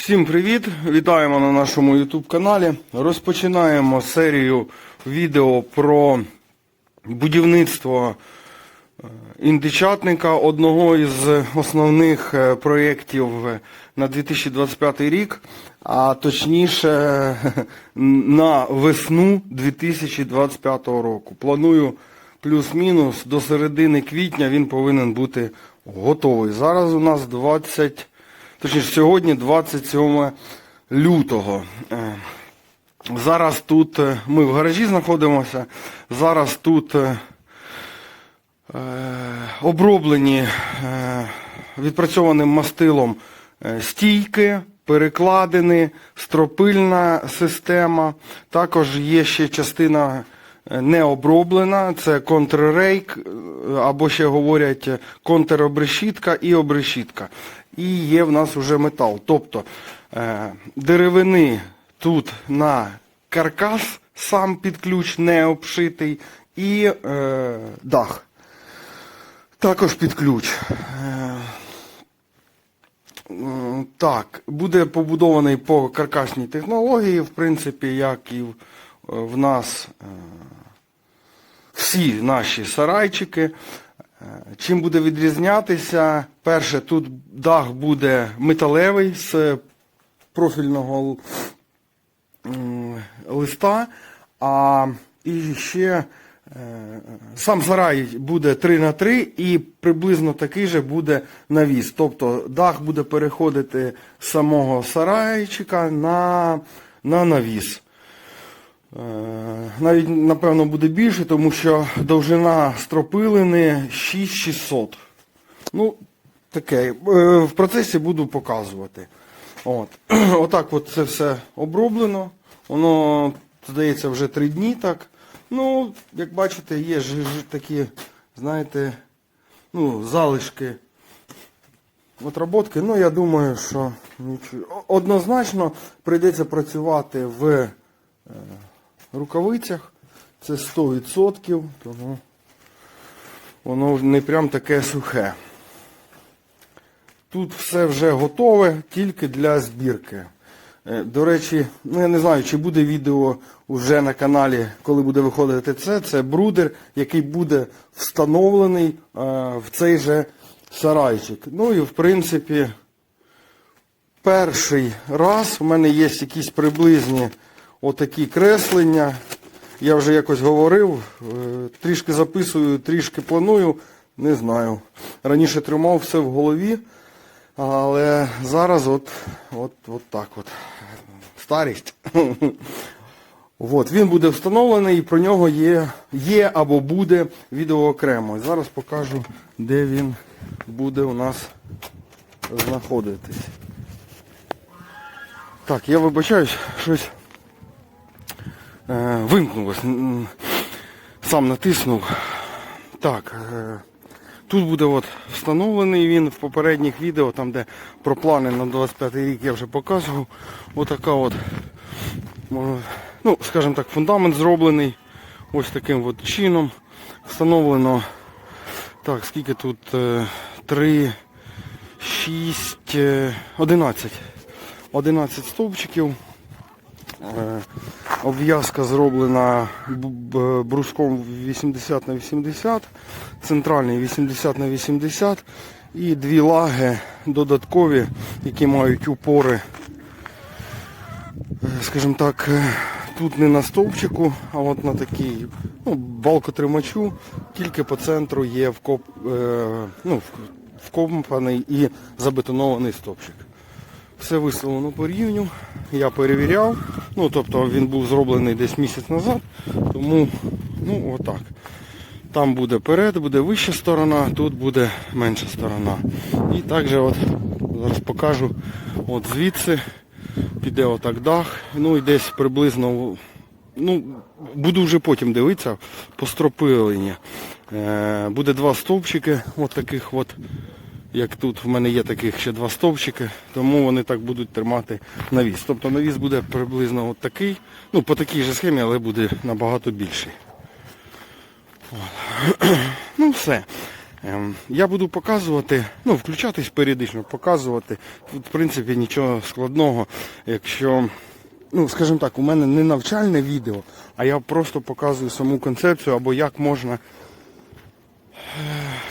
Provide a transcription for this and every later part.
Всім привіт! Вітаємо на нашому YouTube каналі. Розпочинаємо серію відео про будівництво е, індичатника, одного із основних е, проєктів на 2025 рік, а точніше на весну 2025 року. Планую плюс-мінус до середини квітня він повинен бути готовий. Зараз у нас 20, точніше сьогодні 27 лютого. Е, Зараз тут е, ми в гаражі знаходимося. Зараз тут е, е, оброблені е, відпрацьованим мастилом стійки, перекладини, стропильна система. Також є ще частина не оброблена, це контррейк, е, або ще говорять е, контробрешітка і обрешітка. І є в нас уже метал. Тобто е, деревини тут на каркас сам під ключ не обшитий, і е, дах. Також під ключ. Так, буде побудований по каркасній технології, в принципі, як і в, в нас е, всі наші сарайчики. Е, Чим буде відрізнятися? Перше, тут дах буде металевий з профільного листа, а і ще е, сам сарай буде 3 на 3 і приблизно такий же буде навіс. Тобто дах буде переходити з самого сарайчика на, на навіс. Е, Навіть, напевно, буде більше, тому що довжина стропилини 6600. Ну, таке. Е, В процесі буду показувати. От. Отак от це все оброблено. Воно, здається, вже три дні так. Ну, як бачите, є ж, такі, знаєте, ну, залишки отработки. Ну, я думаю, що. Однозначно прийдеться працювати в е, рукавицях. Це 100%, тому воно не прям таке сухе. Тут все вже готове, тільки для збірки. Е, До речі, ну я не знаю, чи буде відео вже на каналі, коли буде виходити це. Це брудер, який буде встановлений е, в цей же сарайчик. Ну і в принципі, перший раз у мене є якісь приблизні отакі креслення. Я вже якось говорив, е, трішки записую, трішки планую, не знаю. Раніше тримав все в голові, але зараз от, от, от так от. Старість. От, він буде встановлений і про нього є, є або буде відео окремо. Зараз покажу, де він буде у нас знаходитись. Так, я вибачаюсь, щось вимкнулось. Сам натиснув. Так, е, тут буде от встановлений він в попередніх відео, там де про плани на 25 рік я вже показував. Отака от, е, ну, скажімо так, фундамент зроблений ось таким от чином. Встановлено, так, скільки тут? 3, 6, 11. 11 стовпчиків. Е, Обв'язка зроблена бруском 80 на 80, центральний 80 на 80 і дві лаги додаткові, які мають упори, е, скажімо так, е, тут не на стовпчику, а от на такій ну, балкотримачу, тільки по центру є вкоп, ну, вкопаний і забетонований стовпчик. Все виставлено по рівню. Я перевіряв. Ну, тобто він був зроблений десь місяць назад. Тому, ну, отак. Там буде перед, буде вища сторона, тут буде менша сторона. І також от зараз покажу от звідси піде отак дах. Ну і десь приблизно, ну, буду вже потім дивитися по стропиленні. Е, буде два стовпчики, от таких от як тут в мене є таких ще два стовпчики, тому вони так будуть тримати навіс. Тобто навіс буде приблизно от такий, ну по такій же схемі, але буде набагато більший. Ну все. Ем, Я буду показувати, ну, включатись періодично, показувати. Тут, в принципі, нічого складного. Якщо, ну, скажімо так, у мене не навчальне відео, а я просто показую саму концепцію або як можна,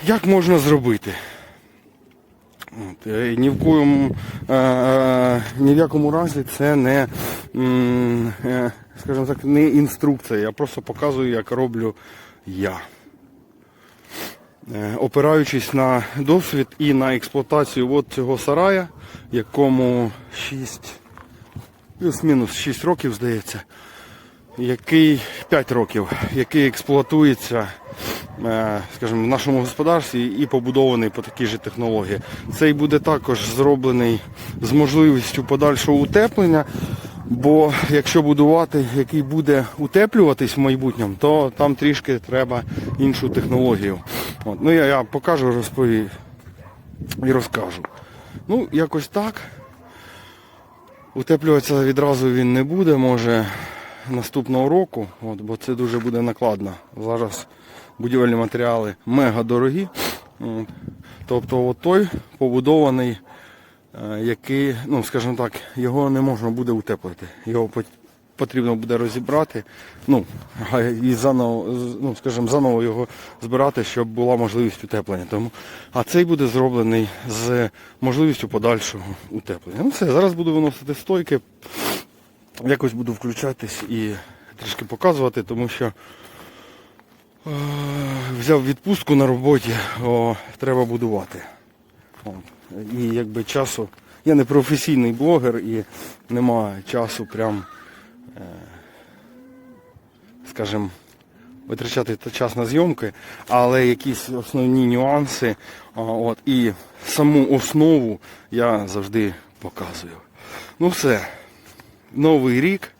як можна зробити. От, е, ні в коєму, е, е, ні в якому разі це не, е, скажімо так, не інструкція. Я просто показую, як роблю я. Е, опираючись на досвід і на експлуатацію от цього сарая, якому 6, плюс-мінус 6 років, здається, який 5 років, який експлуатується, е, скажімо, в нашому господарстві і побудований по такій же технології. Цей буде також зроблений з можливістю подальшого утеплення. Бо якщо будувати, який буде утеплюватись в майбутньому, то там трішки треба іншу технологію. От. Ну я, я покажу, розповім і розкажу. Ну, якось так. Утеплюватися відразу він не буде, може наступного року, от, бо це дуже буде накладно. Зараз будівельні матеріали мега дорогі. От. Тобто от той побудований е, який, ну скажімо так, його не можна буде утеплити. Його потрібно буде розібрати, ну, і заново, ну, скажімо, заново його збирати, щоб була можливість утеплення. Тому, а цей буде зроблений з можливістю подальшого утеплення. Ну все, зараз буду виносити стойки, якось буду включатись і трішки показувати, тому що е, взяв відпустку на роботі, о, треба будувати. От. І якби часу. Я не професійний блогер і немає часу прям, е, скажімо, витрачати час на зйомки, але якісь основні нюанси а, от, і саму основу я завжди показую. Ну все, новий рік,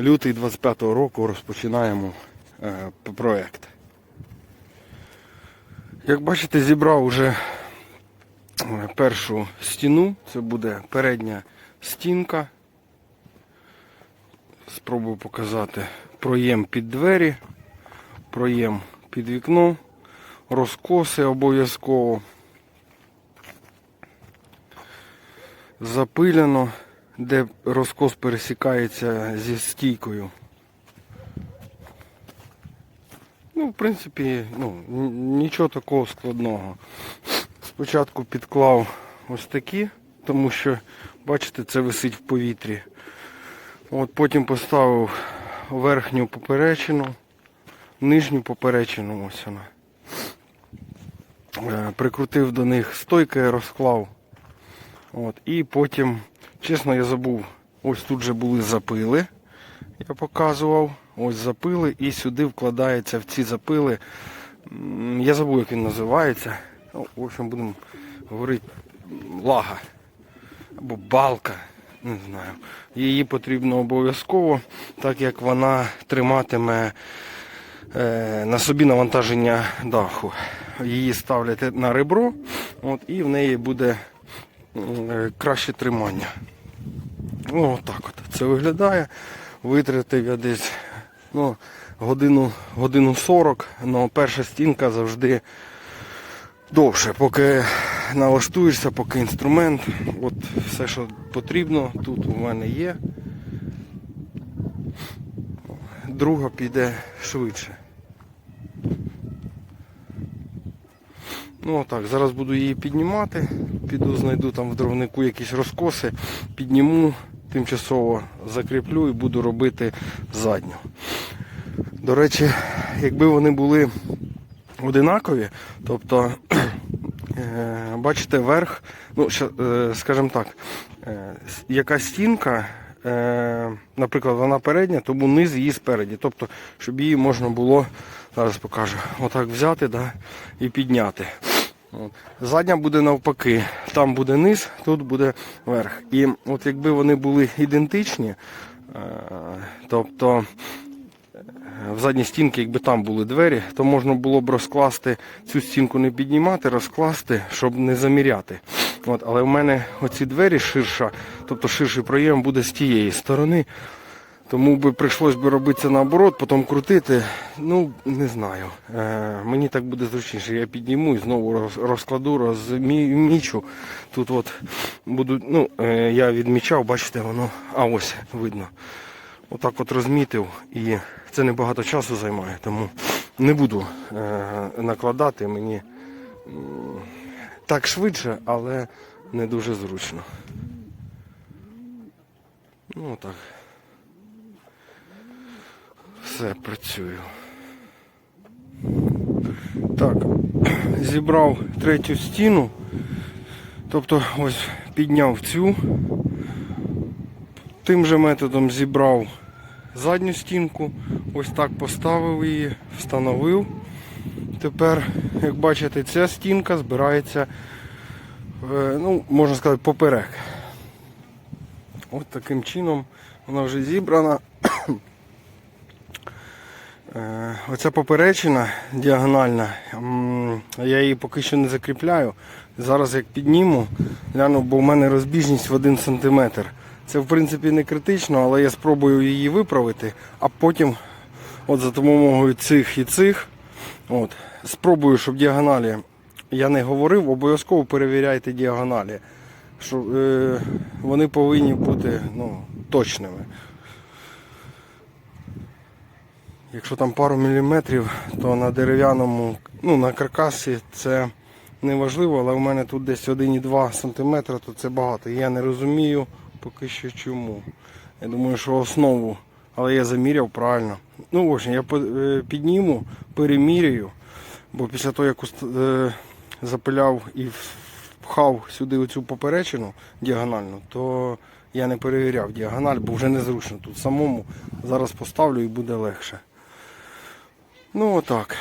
лютий 25-го року розпочинаємо е, п- проект. Як бачите, зібрав уже е, першу стіну. Це буде передня стінка. Спробую показати проєм під двері, проєм під вікно, розкоси обов'язково. Запилено, де розкос пересікається зі стійкою. Ну, в принципі, ну, нічого такого складного. Спочатку підклав ось такі, тому що, бачите, це висить в повітрі. От потім поставив верхню поперечину, нижню поперечину, ось вона. Е, Прикрутив до них стойки, розклав. От, і потім, чесно, я забув, ось тут же були запили. Я показував. Ось запили і сюди вкладається в ці запили. Я забув, як він називається. Ну, в общем, будемо говорити лага або балка. Не знаю. Її потрібно обов'язково, так як вона триматиме е, на собі навантаження даху. Її ставлять на ребро, от, і в неї буде краще тримання. Ну, отак от це виглядає. Витратив я десь ну, годину, годину 40, але перша стінка завжди довше, поки налаштуєшся, поки інструмент, от все, що потрібно, тут у мене є. Друга піде швидше. Ну так, зараз буду її піднімати. Піду, знайду там в дровнику якісь розкоси, підніму, тимчасово закріплю і буду робити задню. До речі, якби вони були одинакові, тобто, е, бачите, верх, ну, е, скажімо так, е, яка стінка, наприклад, вона передня, тому низ її спереді. Тобто, щоб її можна було, зараз покажу, отак взяти да, і підняти. Задня буде навпаки, там буде низ, тут буде верх. І от якби вони були ідентичні, е, тобто в задній стінки, якби там були двері, то можна було б розкласти цю стінку не піднімати, розкласти, щоб не заміряти. От, але в мене оці двері ширша, тобто ширший проєм буде з тієї сторони. Тому би прийшлось би робити це наоборот, потім крутити. Ну, не знаю. Е, мені так буде зручніше. Я підніму і знову розкладу, розмічу. Тут от будуть, ну, е, я відмічав, бачите, воно. А ось видно. Отак от розмітив і це небагато часу займає, тому не буду е, накладати мені так швидше, але не дуже зручно. Ну так. Все, працюю. Так, зібрав третю стіну. Тобто ось підняв цю. Тим же методом зібрав задню стінку, ось так поставив її, встановив. Тепер, як бачите, ця стінка збирається, е, ну, можна сказати, поперек. Ось таким чином вона вже зібрана. Е, Оця поперечина діагональна, я її поки що не закріпляю. Зараз як підніму, гляну, бо в мене розбіжність в 1 см. Це в принципі не критично, але я спробую її виправити, а потім от за допомогою цих і цих, от, спробую, щоб діагоналі я не говорив, обов'язково перевіряйте діагоналі. Що, е, вони повинні бути ну, точними. Якщо там пару міліметрів, то на дерев'яному, ну на каркасі це не важливо, але у мене тут десь 1,2 см, то це багато. Я не розумію поки що чому. Я думаю, що основу, але я заміряв правильно. Ну, в общем, я е, підніму, переміряю, бо після того, як е, запиляв і впхав сюди оцю поперечину діагональну, то я не перевіряв діагональ, бо вже незручно тут самому. Зараз поставлю і буде легше. Ну отак.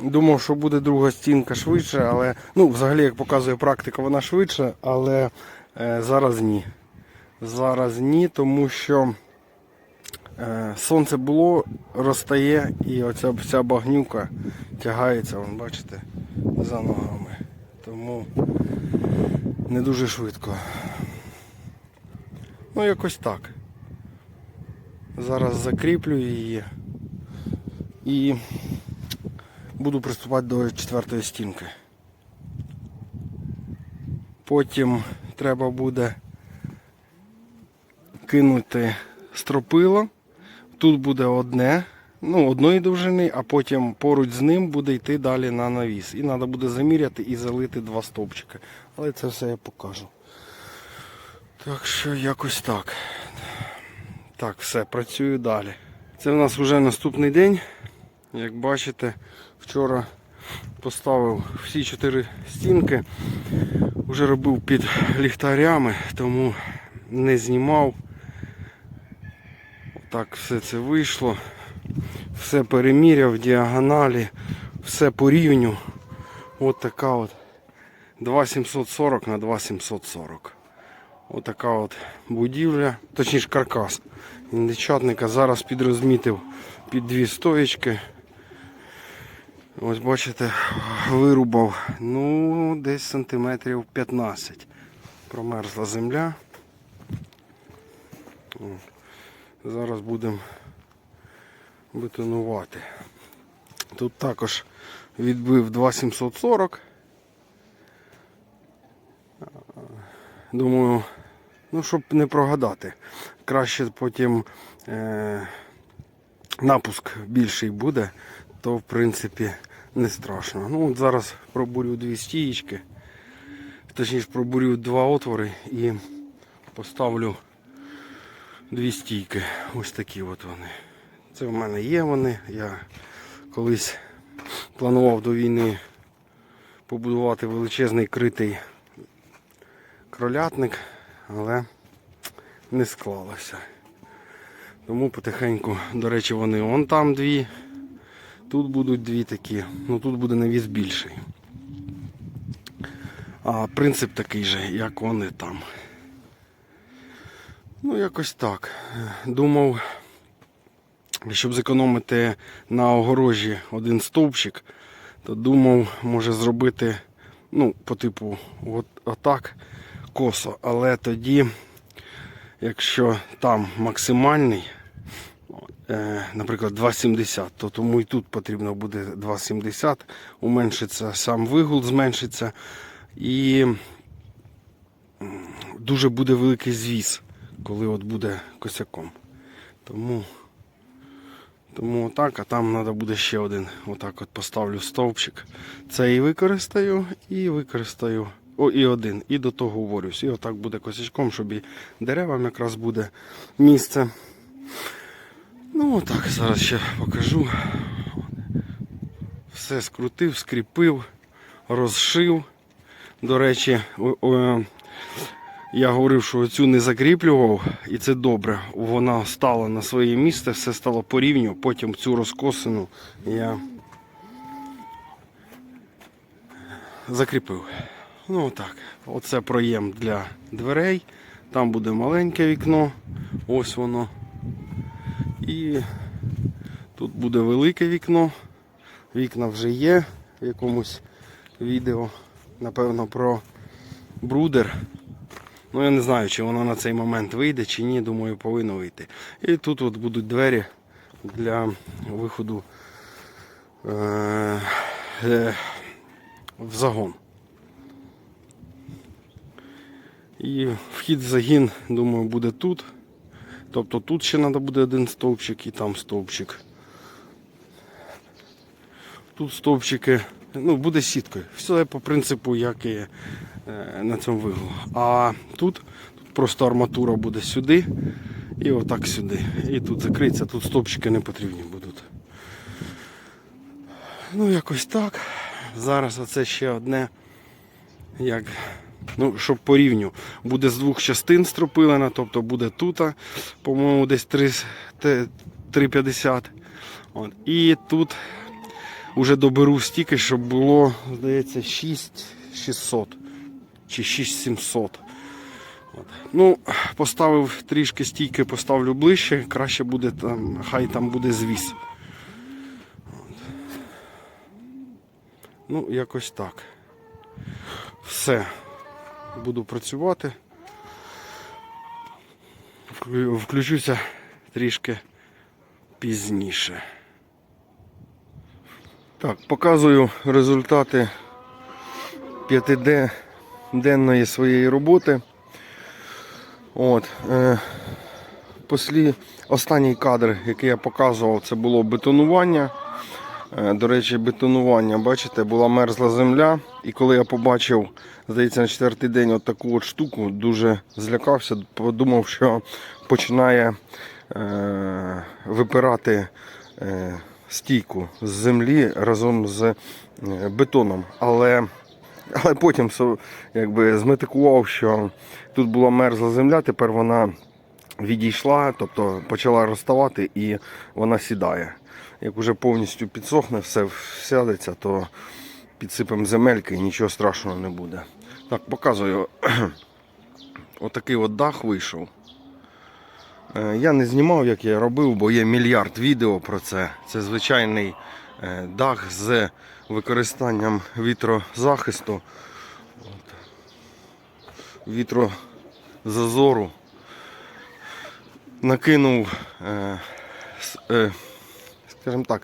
Думав, що буде друга стінка швидше, але ну, взагалі, як показує практика, вона швидше, але е, зараз ні. Зараз ні, тому що е, сонце було, розтає і оця вся багнюка тягається, вон, бачите, за ногами. Тому не дуже швидко. Ну, якось так. Зараз закріплю її і буду приступати до четвертої стінки. Потім треба буде кинути стропило. Тут буде одне, ну, одної довжини, а потім поруч з ним буде йти далі на навіс. І треба буде заміряти і залити два стовпчики. Але це все я покажу. Так що якось так. Так, все, працюю далі. Це в нас вже наступний день. Як бачите, вчора поставив всі чотири стінки. Вже робив під ліхтарями, тому не знімав. Так все це вийшло. Все переміряв, діагоналі, все по рівню. От така от 2740 на 2740. Отака от будівля, точніше каркас індичатника. Зараз підрозмітив під дві стоєчки. Ось бачите, вирубав ну, десь сантиметрів 15. Промерзла земля. Зараз будемо бетонувати. Тут також відбив 2740. Думаю, ну, щоб не прогадати. Краще потім е, напуск більший буде, то в принципі не страшно. Ну от зараз пробурю дві стієчки, точніше пробурю два отвори і поставлю дві стійки. Ось такі от вони. Це в мене є вони. Я колись планував до війни побудувати величезний критий кролятник, але не склалося. Тому потихеньку, до речі, вони вон там дві, тут будуть дві такі, ну тут буде навіс більший. А принцип такий же, як вони там. Ну, якось так. Думав, щоб зекономити на огорожі один стовпчик, то думав, може зробити, ну, по типу, от, отак косо, але тоді якщо там максимальний, е, наприклад, 2,70, то тому і тут потрібно буде 2,70, уменшиться сам вигул, зменшиться і дуже буде великий звіс, коли от буде косяком. Тому, тому отак, а там треба буде ще один. Отак от поставлю стовпчик. Це і використаю, і використаю. О, і один. І до того говорюсь. І отак буде косячком, щоб і деревам якраз буде місце. Ну отак, зараз ще покажу. Все скрутив, скріпив, розшив. До речі, о- о, я говорив, що цю не закріплював, і це добре. Вона стала на своє місце, все стало по рівню. Потім цю розкосину я закріпив. Ну так, оце проєм для дверей. Там буде маленьке вікно. Ось воно. І тут буде велике вікно. Вікна вже є в якомусь відео, напевно, про брудер. Ну я не знаю, чи воно на цей момент вийде, чи ні, думаю, повинно вийти. І тут от будуть двері для виходу е- е- в загон. І вхід в загін, думаю, буде тут. Тобто тут ще треба буде один стовпчик і там стовпчик. Тут стовпчики, ну, буде сіткою. Все по принципу, як і е, на цьому виглу. А тут, тут просто арматура буде сюди і отак сюди. І тут закриється, тут стовпчики не потрібні будуть. Ну, якось так. Зараз оце ще одне, як, ну, щоб по рівню. Буде з двох частин стропилена, тобто буде тут, по-моєму, десь 3 3,50. От. І тут вже доберу стільки, щоб було, здається, 6600 чи 6700. От. Ну, поставив трішки стійки, поставлю ближче, краще буде там, хай там буде звіс. От. Ну, якось так. Все. Буду працювати. Включуся трішки пізніше. Так, показую результати п'ятиденної своєї роботи. От, е, послі, останній кадр, який я показував, це було бетонування. Е, До речі, бетонування, бачите, була мерзла земля. І коли я побачив, здається, на четвертий день от таку от штуку, дуже злякався, подумав, що починає е, випирати е, стійку з землі разом з е, бетоном. Але, але потім якби, зметикував, що тут була мерзла земля, тепер вона відійшла, тобто почала розставати і вона сідає. Як вже повністю підсохне, все сядеться, то підсипемо земельки і нічого страшного не буде. Так, показую. Отакий от дах вийшов. Е, Я не знімав, як я робив, бо є мільярд відео про це. Це звичайний е, дах з використанням вітрозахисту, От. вітрозазору. Накинув, е, е, скажімо так,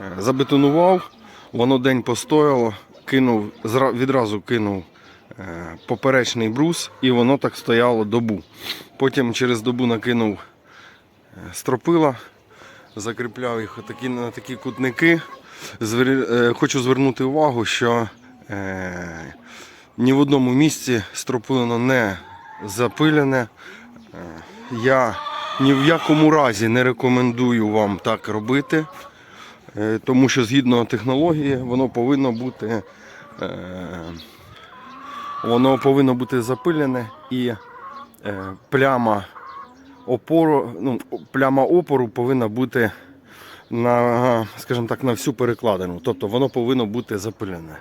е, забетонував, воно день постояло, кинув, відразу кинув е, поперечний брус і воно так стояло добу. Потім через добу накинув е, стропила, закріпляв їх на такі кутники. Хочу звернути увагу, що ні в одному місці стропилено не запилене. Я ні в якому разі не рекомендую вам так робити, е, тому що згідно технології воно повинно бути, е, воно повинно бути запилене і е, пляма опору, ну, пляма опору повинна бути на, скажімо так, на всю перекладину. Тобто воно повинно бути запилене.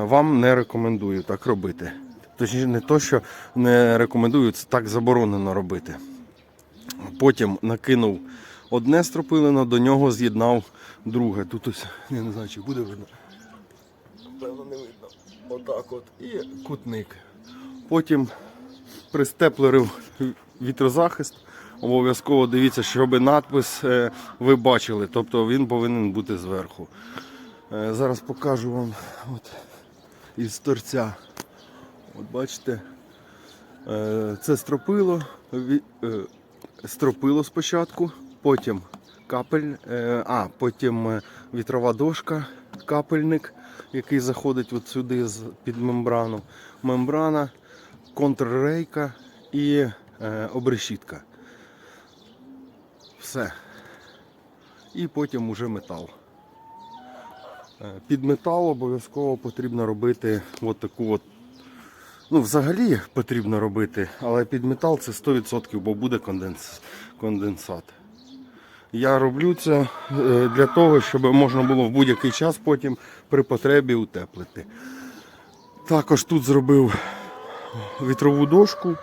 Вам не рекомендую так робити. Точніше, не то, що не рекомендую, це так заборонено робити. Потім накинув одне стропилено, до нього з'єднав друге. Тут ось, я не знаю, чи буде видно. Певно, не видно. Отак от. І кутник. Потім пристеплерив вітрозахист. Обов'язково дивіться, щоб надпис е, ви бачили, тобто він повинен бути зверху. Е, Зараз покажу вам от, із торця. От бачите, е, це стропило, стропило спочатку, потім капель, е, а, потім е, вітрова дошка, капельник, який заходить от сюди під мембрану. Мембрана, контррейка і е, обрешітка. Все. І потім уже метал. Під метал обов'язково потрібно робити от таку от. Ну, взагалі потрібно робити, але під метал це 100%, бо буде конденс... конденсат. Я роблю це е, для того, щоб можна було в будь-який час потім при потребі утеплити. Також тут зробив вітрову дошку.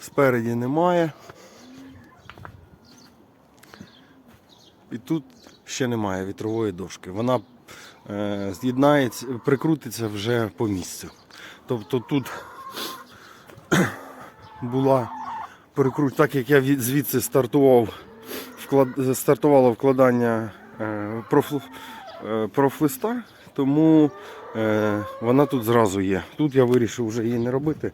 Спереді немає. І тут ще немає вітрової дошки. Вона е, з'єднається, прикрутиться вже по місцю. Тобто тут була прикрут, так як я звідси стартував, вклад, стартувало вкладання е, е, профлиста, тому е, вона тут зразу є. Тут я вирішив вже її не робити,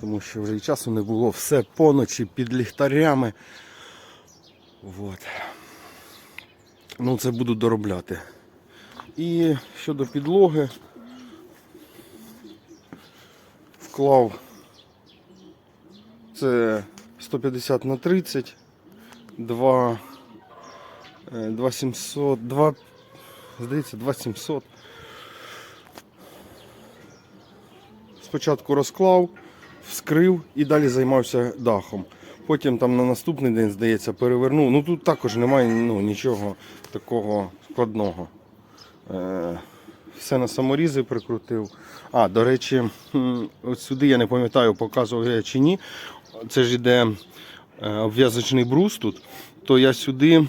тому що вже і часу не було. Все поночі під ліхтарями. Вот. Ну, це буду доробляти. І щодо підлоги, вклав це 150 на 30, 2, 2700, 2, здається, 2700. Спочатку розклав, вскрив і далі займався дахом. Потім там на наступний день, здається, перевернув. Ну тут також немає ну, нічого такого складного. Все на саморізи прикрутив. А, до речі, от сюди я не пам'ятаю, показував я чи ні. Це ж іде е, обв'язочний брус тут, то я сюди.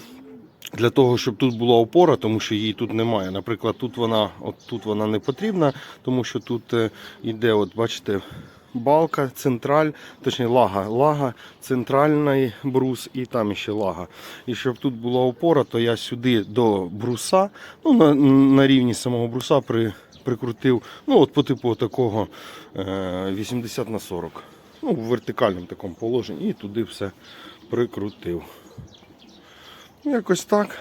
Для того, щоб тут була опора, тому що її тут немає. Наприклад, тут вона, от тут вона не потрібна, тому що тут е, іде, от бачите, балка, централь, точніше лага, лага, центральний брус і там ще лага. І щоб тут була опора, то я сюди до бруса, ну на, на рівні самого бруса при, прикрутив, ну от по типу такого е, 80 на 40. Ну, в вертикальному такому положенні і туди все прикрутив. Якось так.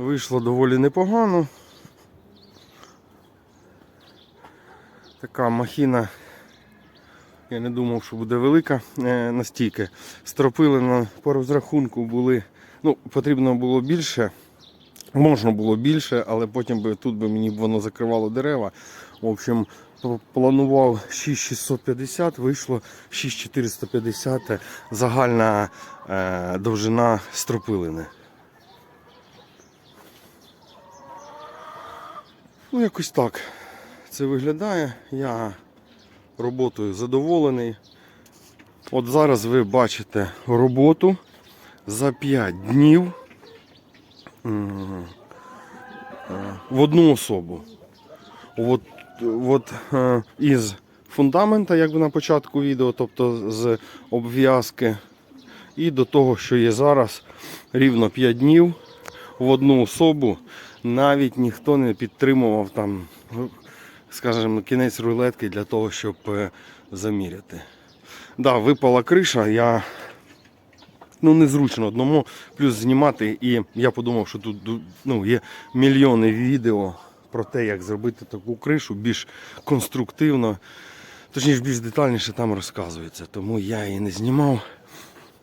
Вийшло доволі непогано. Така махіна, я не думав, що буде велика е, настільки. Стропили на по розрахунку були, ну, потрібно було більше, можна було більше, але потім би тут би мені воно закривало дерева. В общем, планував 6650, вийшло 6450 загальна е, довжина стропилини. Ну, якось так це виглядає. Я роботою задоволений. От зараз ви бачите роботу за 5 днів е, в одну особу. От, от е, із фундамента, як на початку відео, тобто з обв'язки, і до того, що є зараз, рівно 5 днів в одну особу. Навіть ніхто не підтримував там, ну, скажімо, кінець рулетки для того, щоб е, заміряти. Да, випала криша, я ну, незручно одному плюс знімати. І я подумав, що тут ну, є мільйони відео про те, як зробити таку кришу більш конструктивно. Точніше, більш детальніше там розказується. Тому я її не знімав.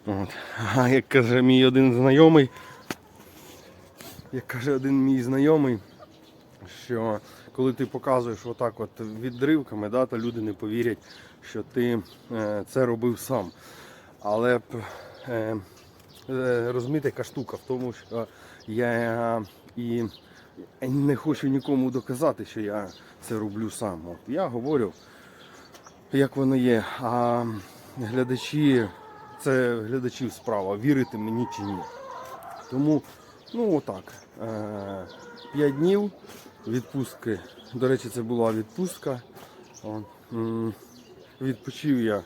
От. А як каже мій один знайомий, як каже один мій знайомий, що коли ти показуєш отак от відривками, да, то люди не повірять, що ти е, це робив сам. Але е, е, розумієте, яка штука в тому, що я і не хочу нікому доказати, що я це роблю сам. От я говорю, як воно є. А глядачі, це глядачів справа, вірити мені чи ні. Тому, ну отак. Е, П'ять днів відпустки. До речі, це була відпустка. Відпочив я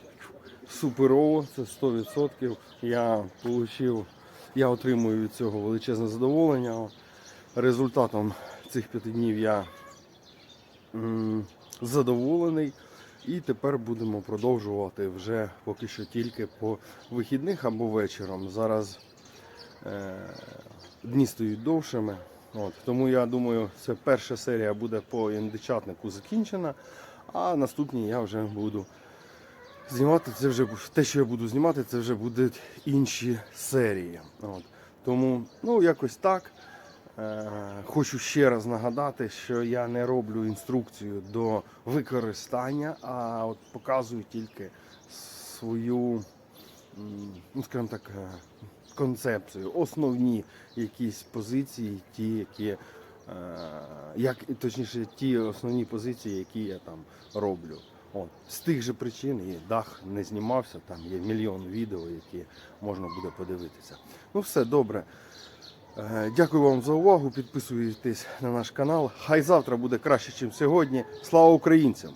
суперово, це 100%. Я получив, я отримую від цього величезне задоволення. Результатом цих п'яти днів я задоволений. І тепер будемо продовжувати вже поки що тільки по вихідних або вечором. Зараз е, дні стають довшими. От, тому я думаю, це перша серія буде по індичатнику закінчена, а наступні я вже буду знімати. Це вже те, що я буду знімати, це вже будуть інші серії. От. Тому, ну, якось так. Е, Хочу ще раз нагадати, що я не роблю інструкцію до використання, а от показую тільки свою, ну скажімо так, е, концепцію, основні якісь позиції, ті, які, е, як, точніше, ті основні позиції, які я там роблю. От. З тих же причин і дах не знімався, там є мільйон відео, які можна буде подивитися. Ну все добре. Е, Дякую вам за увагу. Підписуйтесь на наш канал. Хай завтра буде краще, ніж сьогодні. Слава українцям!